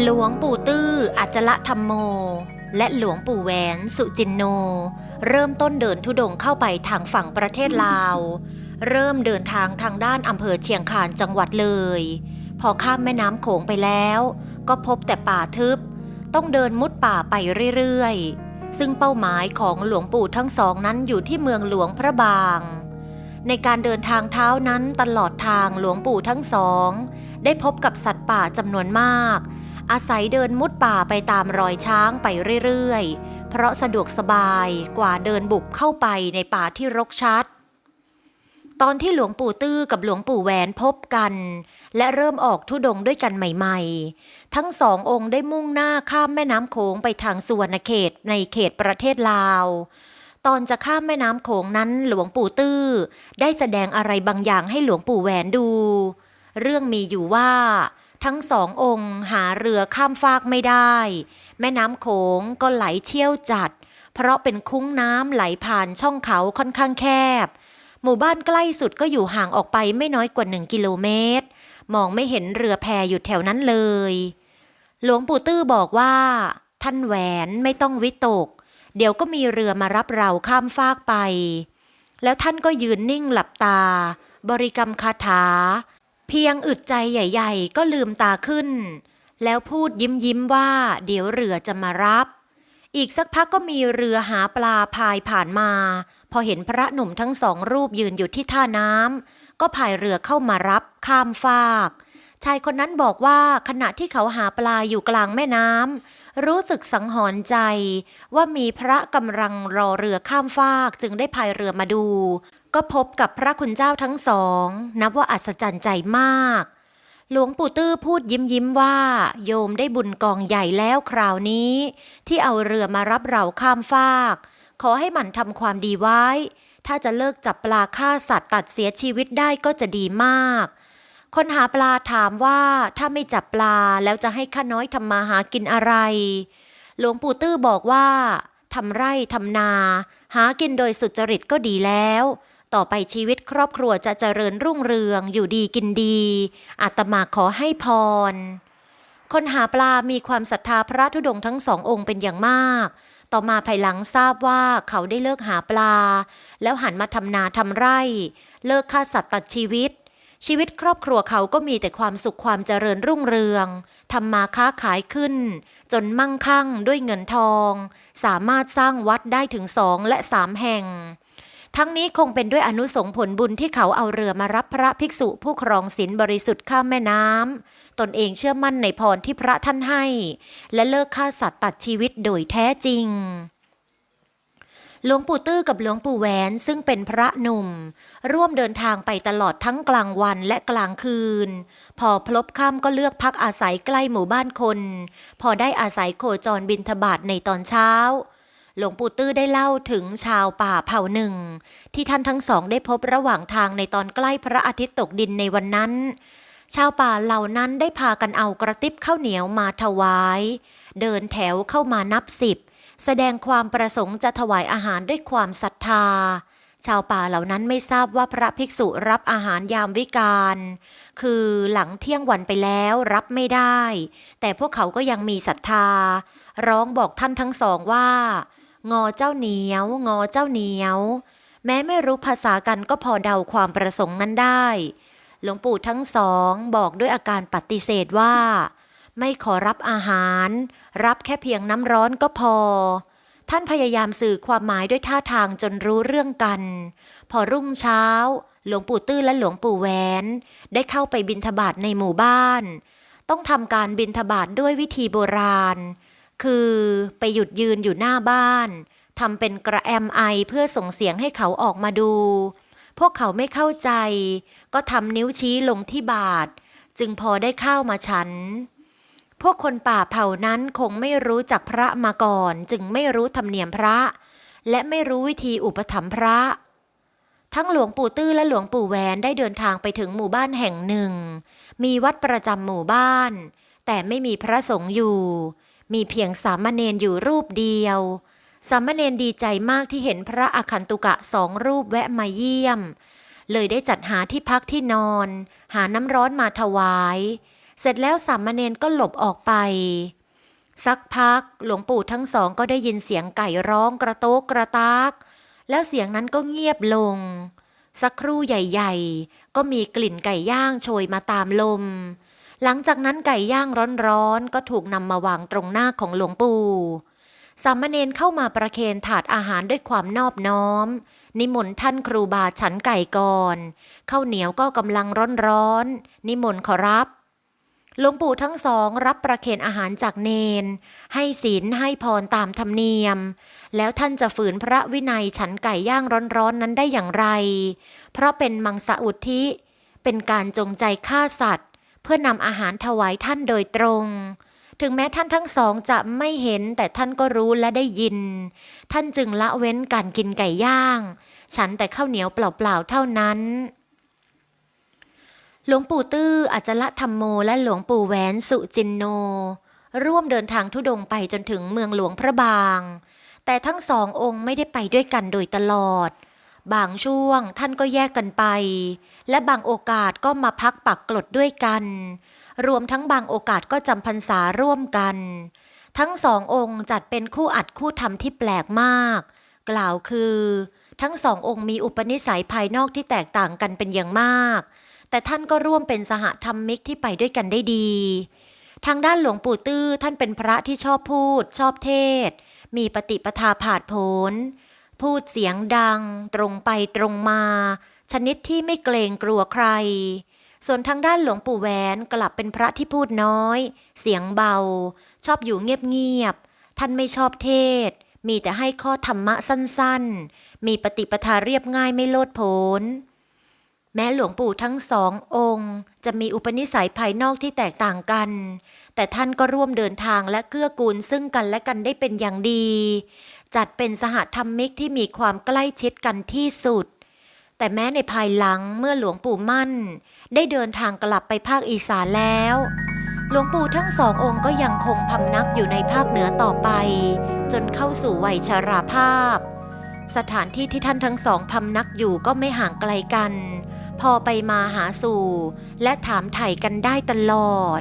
หลวงปู่ตื้ออัจละธรรมโม และหลวงปู่แหวนสุจินโน เริ่มต้นเดินทุดงเข้าไปทางฝั่งประเทศลาว เริ่มเดินทางทางด้านอำเภอเชียงคานจังหวัดเลย พอข้ามแม่น้ำโขงไปแล้ว ก็พบแต่ป่าทึบ ต้องเดินมุดป่าไปเรื่อยๆ ซึ่งเป้าหมายของหลวงปู่ทั้งสองนั้นอยู่ที่เมืองหลวงพระบาง ในการเดินทางเท้านั้นตลอดทางหลวงปู่ทั้งสอง ได้พบกับสัตว์ป่าจำนวนมาก อาศัยเดินมุดป่าไปตามรอยช้างไปเรื่อยๆ เพราะสะดวกสบายกว่าเดินบุกเข้าไปในป่าที่รกชัด ตอนที่หลวงปู่ตื้อกับหลวงปู่แหวนพบกัน และเริ่มออกทุดงด้วยกันใหม่ๆ ทั้งสององค์ได้มุ่งหน้าข้ามแม่น้ำโขงไปทางสุวรรณเขตในเขตประเทศลาวตอนจะข้ามแม่น้ำโขงนั้นหลวงปู่ตื้อ ได้แสดงอะไรบางอย่างให้หลวงปู่แหวนดู เรื่องมีอยู่ว่า ทั้งสององค์หาเรือข้ามฟากไม่ได้ แม่น้ำโขงก็ไหลเชี่ยวจัด เพราะเป็นคุ้งน้ำไหลผ่านช่องเขาค่อนข้างแคบ หมู่บ้านใกล้สุดก็อยู่ห่างออกไปไม่น้อยกว่าหนึ่งกิโลเมตร มองไม่เห็นเรือแพอยู่แถวนั้นเลย หลวงปู่ตื้อบอกว่า ท่านแหวนไม่ต้องวิตก เดี๋ยวก็มีเรือมารับเราข้ามฟากไป แล้วท่านก็ยืนนิ่งหลับตา บริกรรมคาถา พียงอึดใจใหญ่ๆ ก็ลืมตาขึ้น แล้วพูดยิ้มยิ้มๆว่า เดี๋ยวเรือจะมารับ อีกสักพักก็มีเรือหาปลาพายผ่านมา พอเห็นพระหนุ่มทั้งสองรูปยืนอยู่ที่ท่าน้ำก็พายเรือเข้ามารับข้ามฟาก ชายคนนั้นบอกว่าขณะที่เขาหาปลาอยู่กลางแม่น้ำ รู้สึกสังหรณ์ใจ ว่ามีพระกำลังรอเรือข้ามฟากจึงได้พายเรือมาดู ก็พบกับพระคุณเจ้าทั้งสอง นับว่าอัศจรรย์ใจมาก หลวงปู่ตื้อพูดยิ้มยิ้มว่า โยมได้บุญกองใหญ่แล้วคราวนี้ ที่เอาเรือมารับเราข้ามฟาก ขอให้หมั่นทำความดีไว้ ถ้าจะเลิกจับปลาฆ่าสัตว์ตัดเสียชีวิตได้ก็จะดีมาก คนหาปลาถามว่าถ้าไม่จับปลาแล้วจะให้ข้าน้อยทำมาหากินอะไร หลวงปู่ตื้อบอกว่าทำไร่ทำนา หากินโดยสุจริตก็ดีแล้ว ต่อไปชีวิตครอบครัวจะเจริญรุ่งเรืองอยู่ดีกินดีอาตมาขอให้พร คนหาปลามีความศรัทธาพระธุดงค์ทั้งสององค์เป็นอย่างมาก ต่อมาภายหลังทราบว่าเขาได้เลิกหาปลา แล้วหันมาทำนาทำไร่ เลิกฆ่าสัตว์ตัดชีวิต ชีวิตครอบครัวเขาก็มีแต่ความสุขความเจริญรุ่งเรืองทำมาค้าขายขึ้น จนมั่งคั่งด้วยเงินทอง สามารถสร้างวัดได้ถึงสองและสามแห่ง ทั้งนี้คงเป็นด้วยอนุสงผลบุญที่เขาเอาเรือมารับพระภิกษุผู้ครองศีลบริสุทธิ์ข้ามแม่น้ำตนเองเชื่อมั่นในพรที่พระท่านให้ และเลิกฆ่าสัตว์ตัดชีวิตโดยแท้จริง หลวงปู่ตื้อกับหลวงปู่แหวนซึ่งเป็นพระหนุ่ม ร่วมเดินทางไปตลอดทั้งกลางวันและกลางคืน พอพลบค่ำก็เลือกพักอาศัยใกล้หมู่บ้านคน พอได้อาศัยโคจรบินทบาทในตอนเช้า หลวงปู่ตื้อได้เล่าถึงชาวป่าเผ่าหนึ่ง ที่ท่านทั้งสองได้พบระหว่างทางในตอนใกล้พระอาทิตย์ตกดินในวันนั้นชาวป่าเหล่านั้นได้พากันเอากระติบข้าวเหนียวมาถวาย เดินแถวเข้ามานับสิบ แสดงความประสงค์จะถวายอาหารด้วยความศรัทธา ชาวป่าเหล่านั้นไม่ทราบว่าพระภิกษุรับอาหารยามวิกาล คือหลังเที่ยงวันไปแล้วรับไม่ได้ แต่พวกเขาก็ยังมีศรัทธา ร้องบอกท่านทั้งสองว่า งอเจ้าเหนียว งอเจ้าเหนียว แม้ไม่รู้ภาษากันก็พอเดาความประสงค์นั้นได้ หลวงปู่ทั้งสองบอกด้วยอาการปฏิเสธว่า ไม่ขอรับอาหาร รับแค่เพียงน้ำร้อนก็พอ ท่านพยายามสื่อความหมายด้วยท่าทางจนรู้เรื่องกัน พอรุ่งเช้า หลวงปู่ตื้อและหลวงปู่แหวน ได้เข้าไปบิณฑบาตในหมู่บ้าน ต้องทำการบิณฑบาตด้วยวิธีโบราณ คือไปหยุดยืนอยู่หน้าบ้านทำเป็นกระแอมไอเพื่อส่งเสียงให้เขาออกมาดู พวกเขาไม่เข้าใจ ก็ทำนิ้วชี้ลงที่บาท จึงพอได้ข้าวมาฉัน พวกคนป่าเผ่านั้นคงไม่รู้จักพระมาก่อน จึงไม่รู้ธรรมเนียมพระ และไม่รู้วิธีอุปถัมภ์พระ ทั้งหลวงปู่ตื้อและหลวงปู่แหวนได้เดินทางไปถึงหมู่บ้านแห่งหนึ่ง มีวัดประจำหมู่บ้าน แต่ไม่มีพระสงฆ์อยู่ มีเพียงสามเณรอยู่รูปเดียว สามเณรดีใจมากที่เห็นพระอคันตุกะสองรูปแวะมาเยี่ยม เลยได้จัดหาที่พักที่นอน หาน้ำร้อนมาถวาย เสร็จแล้วสามเณรก็หลบออกไป สักพักหลวงปู่ทั้งสองก็ได้ยินเสียงไก่ร้องกระโตกกระตากแล้วเสียงนั้นก็เงียบลง สักครู่ใหญ่ๆ ก็มีกลิ่นไก่ย่างโชยมาตามลม หลังจากนั้นไก่ย่างร้อนๆ ก็ถูกนำมาวางตรงหน้าของหลวงปู่สามเณรเข้ามาประเคนถาดอาหารด้วยความนอบน้อม นิมนต์ท่านครูบาฉันไก่ก่อนข้าวเหนียวก็กำลังร้อนๆนิมนต์ขอรับ หลวงปู่ทั้งสองรับประเคนอาหารจากเนน ให้ศีลให้พรตามธรรมเนียม แล้วท่านจะฝืนพระวินัยฉันไก่ย่างร้อนๆนั้นได้อย่างไร เพราะเป็นมังสอุทิ เป็นการจงใจฆ่าสัตว์ เพื่อนำอาหารถวายท่านโดยตรง ถึงแม้ท่านทั้งสองจะไม่เห็นแต่ท่านก็รู้และได้ยิน ท่านจึงละเว้นการกินไก่ย่าง ฉันแต่ข้าวเหนียวเปล่าๆเท่านั้น หลวงปู่ตื้ออาจละธรรมโม และหลวงปู่แหวนสุจินโน ร่วมเดินทางทุดงไปจนถึงเมืองหลวงพระบาง แต่ทั้งสององค์ไม่ได้ไปด้วยกันโดยตลอด บางช่วงท่านก็แยกกันไป และบางโอกาสก็มาพักปักกลดด้วยกัน รวมทั้งบางโอกาสก็จำพรรษาร่วมกัน ทั้งสององค์จัดเป็นคู่อัดคู่ทำที่แปลกมาก กล่าวคือ ทั้งสององค์มีอุปนิสัยภายนอกที่แตกต่างกันเป็นอย่างมาก แต่ท่านก็ร่วมเป็นสหธรรมิกที่ไปด้วยกันได้ดี ทางด้านหลวงปู่ตื้อท่านเป็นพระที่ชอบพูด ชอบเทศ มีปฏิปทาผาดโผนพูดเสียงดัง ตรงไปตรงมา ชนิดที่ไม่เกรงกลัวใคร ส่วนทางด้านหลวงปู่แหวนกลับเป็นพระที่พูดน้อย เสียงเบา ชอบอยู่เงียบๆท่านไม่ชอบเทศ มีแต่ให้ข้อธรรมะสั้นๆ มีปฏิปทาเรียบง่ายไม่โลดโผน แม้หลวงปู่ทั้งสององค์ จะมีอุปนิสัยภายนอกที่แตกต่างกัน แต่ท่านก็ร่วมเดินทางและเกื้อกูลซึ่งกันและกันได้เป็นอย่างดี จัดเป็นสหธรรมิกที่มีความใกล้ชิดกันที่สุด แต่แม้ในภายหลังเมื่อหลวงปู่มั่น ได้เดินทางกลับไปภาคอีสานแล้ว หลวงปู่ทั้งสององค์ก็ยังคงพำนักอยู่ในภาคเหนือต่อไป จนเข้าสู่วัยชราภาพ สถานที่ที่ท่านทั้งสองพำนักอยู่ก็ไม่ห่างไกลกัน พอไปมาหาสู่ และถามไถ่กันได้ตลอด